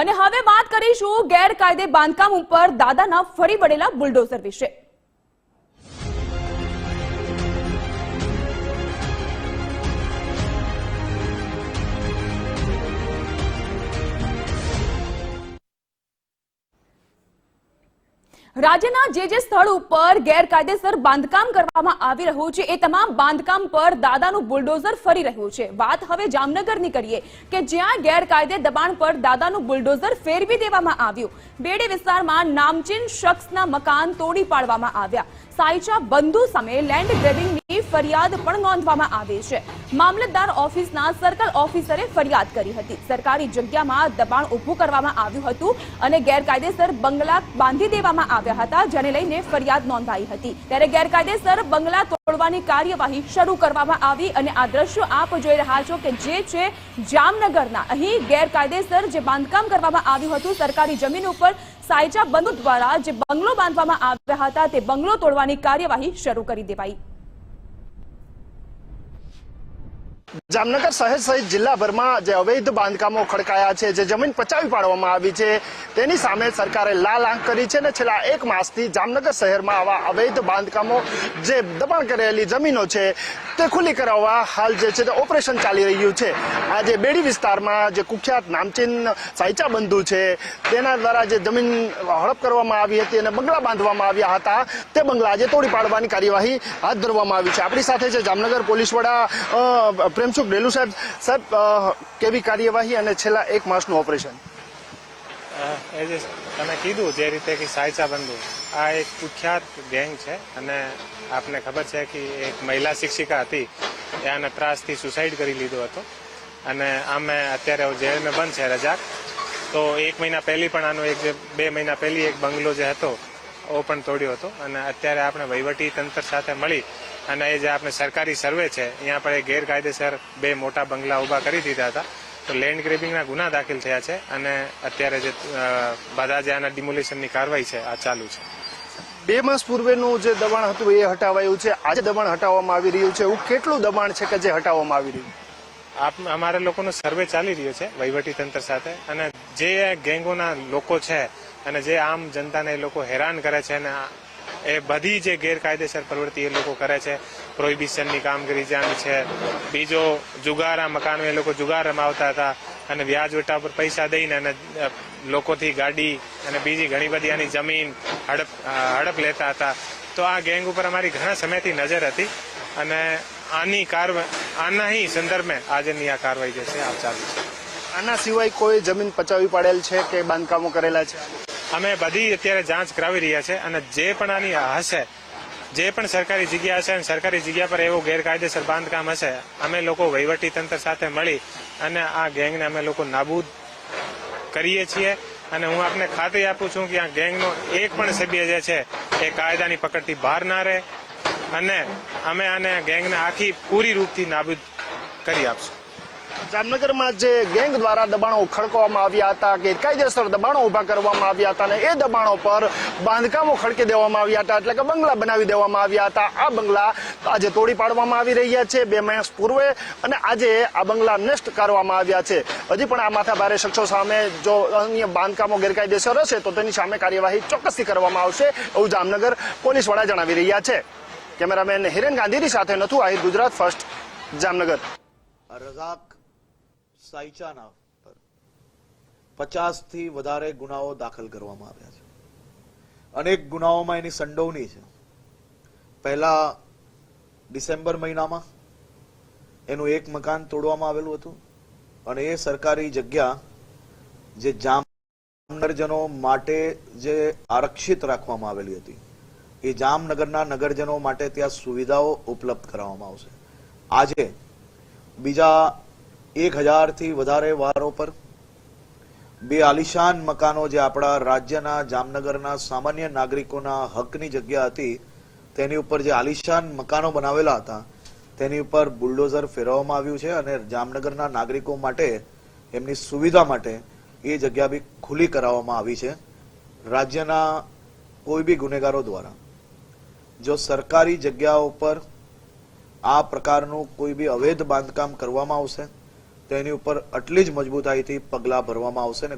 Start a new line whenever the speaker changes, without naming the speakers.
અને હવે વાત કરીશું ગેરકાયદે બાંધકામ ઉપર દાદાના ફરી વળેલા બુલડોઝર વિશે. રાજ્યના જે જે સ્થળ ઉપર ગેરકાયદેસર બાંધકામ કરવામાં આવી રહ્યું છે, એ તમામ બાંધકામ પર દાદાનું બુલડોઝર ફરી રહ્યું છે. વાત હવે જામનગરની કરીએ કે જ્યાં ગેરકાયદે દબાણ પર દાદાનું બુલડોઝર ફેરવી દેવામાં આવ્યું. બેડી વિસ્તારમાં નામચીન શખ્સના મકાન તોડી પાડવામાં આવ્યા. સાયચા બંધુ સામે લેન્ડ ફરિયાદ પણ નોંધવામાં આવી છે. મામલતદાર ઓફિસના સર્કલ ઓફિસરે ફરિયાદ કરી હતી. સરકારી જગ્યામાં દબાણ ઊભું કરવામાં આવ્યું હતું અને ગેરકાયદેસર બંગલા બાંધી દેવામાં આવ્યા હતા, જેને લઈને ફરિયાદ નોંધાઈ હતી. ત્યારે ગેરકાયદેસર બંગલા તોડવાની કાર્યવાહી શરૂ કરવામાં આવી અને આ દ્રશ્યો આપ જોઈ રહ્યા છો કે જે છે જામનગરના. અહીં ગેરકાયદેસર જે બાંધકામ કરવામાં આવ્યું હતું, સરકારી જમીન ઉપર સાયચા બંધુ દ્વારા જે બંગલો બાંધવામાં આવ્યા હતા, તે બંગલો તોડવાની કાર્યવાહી શરૂ કરી દેવાઈ.
જામનગર શહેર સહિત જિલ્લાભરમાં જે અવૈધ બાંધકામો ખડકાયા છે, જે જમીન પચાવી પાડવામાં આવી છે, તેની સામે સરકારે લાલ આંખ કરી છે અને છેલ્લા એક માસથી જામનગર શહેરમાં આવા અવૈધ બાંધકામો જે દબાણ કરેલી જમીનો છે, તે ખુલ્લી કરાવવા હાલ જે છે તે ઓપરેશન ચાલી રહ્યું છે. આજે બેડી વિસ્તારમાં જે કુખ્યાત નામચીન સાયચા બંધુ છે, તેના દ્વારા જે જમીન હડપ કરવામાં આવી હતી અને બંગલા બાંધવામાં આવ્યા હતા, તે બંગલા આજે તોડી પાડવાની કાર્યવાહી હાથ ધરવામાં આવી છે. આપણી સાથે છે જામનગર પોલીસ વડા પ્રેમસુખ ડેલુ સાહેબ સાહેબ કેવી કાર્યવાહી અને છેલ્લા એક માસનું ઓપરેશન?
તમે કીધું જે રીતે કે સાયચા બંધુ, આ એક કુખ્યાત ગેંગ છે અને આપને ખબર છે કે એક મહિલા શિક્ષિકા હતી, એ આના ત્રાસથી સુસાઇડ કરી લીધો હતો. અને આમે અત્યારે જેલમાં બંધ છે રજાક તો એક મહિના પહેલી પણ આનો એક જે, બે મહિના પહેલી એક બંગલો જે હતો, ઓ પણ તોડ્યો હતો. અને અત્યારે આપણે વહીવટી તંત્ર સાથે મળી અને એ જે આપણે સરકારી સર્વે છે અહીંયા પર એ ગેરકાયદેસર બે મોટા બંગલા ઊભા કરી દીધા હતા. તો લેન્ડ ગ્રેબિંગના ગુના દાખલ થયા છે અને અત્યારે જે બધા જે આના ડિમોલિશનની કાર્યવાહી છે આ ચાલુ છે.
બે માસ પૂર્વેનું જે દબાણ હતું એ હટાવાયું છે. આજે દબાણ હટાવવામાં આવી રહ્યું છે. એવું કેટલું દબાણ છે કે જે હટાવવામાં આવી રહ્યું?
આપ અમારા લોકોનો સર્વે ચાલી રહ્યો છે વહીવટી તંત્ર સાથે. અને જે ગેંગોના લોકો છે અને જે આમ જનતાને એ લોકો હેરાન કરે છે અને એ બધી જે ગેરકાયદેસર પ્રવૃત્તિ એ લોકો કરે છે. પ્રોહિબિશનની કામગીરી જ્યાં છે. બીજો જુગારા મકાનમાં એ લોકો જુગાર રમાવતા હતા અને વ્યાજ વેટા પર પૈસા દઈને અને લોકોથી ગાડી અને બીજી ઘણી બધી આની જમીન હડપ હડપ લેતા હતા. તો આ ગેંગ ઉપર અમારી ઘણા સમયથી નજર હતી અને આની કાર્યવાહી આના હી સંદર્ભમાં આજની આ કાર્યવાહી જે છે, આ ચાલુ છે.
આના સિવાય કોઈ જમીન પચાવી પાડેલ છે કે બાંધકામો કરેલા છે?
અમે બધી અત્યારે જાંચ કરાવી રહ્યા છે અને જે પણ આની હશે, જે પણ સરકારી જગ્યા હશે અને સરકારી જગ્યા પર એવું ગેરકાયદેસર બાંધકામ હશે, અમે લોકો વહીવટી તંત્ર સાથે મળી અને આ ગેંગને અમે લોકો નાબૂદ કરીએ છીએ. અને હું આપને ખાતરી આપું છું કે આ ગેંગનો એક પણ સભ્ય જે છે, એ કાયદાની પકડથી બહાર ના રહે અને અમે આને ગેંગને આખી પૂરી રૂપથી નાબૂદ કરી આપશું.
જામનગરમાં જે ગેંગ દ્વારા દબાણો ખડકવામાં આવ્યા હતા ગેરકાયદેસર દબાણો ઊભા કરવામાં આવ્યા હતા અને એ દબાણો પર બાંધકામો ખડકી દેવામાં આવ્યા હતા, એટલે કે બંગલા બનાવી દેવામાં આવ્યા હતા. આ બંગલા આજે તોડી પાડવામાં આવી રહ્યા છે, બે માસ પૂર્વે અને આજે આ બંગલા નષ્ટ કરવામાં આવ્યા છે. હજી પણ આ માથાભારે શખ્સો સામે જો અન્ય બાંધકામો ગેરકાયદેસર હશે, તો તેની સામે કાર્યવાહી ચોક્કસથી કરવામાં આવશે, એવું જામનગર પોલીસ વડા જણાવી રહ્યા છે. કેમેરામેન હિરેન ગાંધીની સાથે નથુ આહિર ગુજરાત, ફર્સ્ટ જામનગર.
રઝાક સાઈચાના પર પચાસથી વધારે ગુનાઓ દાખલ કરવામાં આવ્યા છે. અનેક ગુનાઓમાં એની સંડોવણી છે. પહેલા ડિસેમ્બર મહિનામાં એનું એક મકાન તોડવામાં આવેલું હતું અને એ સરકારી જગ્યા જે જામનગરજનો માટે જે આરક્ષિત રાખવામાં આવેલી હતી, એ જામનગરના નગરજનો માટે ત્યાં સુવિધાઓ ઉપલબ્ધ કરાવવામાં આવશે. આજે બીજા એક હજારથી વધારે વારો પર બે આલિશાન મકાનો જે આપણા રાજ્યના, જામનગરના સામાન્ય નાગરિકોના હકની જગ્યા હતી, તેની ઉપર જે આલિશાન મકાનો બનાવેલા હતા, તેની ઉપર બુલડોઝર ફેરવવામાં આવ્યું છે અને જામનગરના નાગરિકો માટે, એમની સુવિધા માટે એ જગ્યા બી ખુલ્લી કરાવવામાં આવી છે રાજ્યના કોઈ બી ગુનેગારો દ્વારા. જો સરકારી જગ્યાઓ પર આ પ્રકારનું કોઈ બી અવૈધ બાંધકામ કરવામાં આવશે તો એની ઉપર આટલી જ મજબૂતાઈથી પગલાં ભરવામાં આવશે અને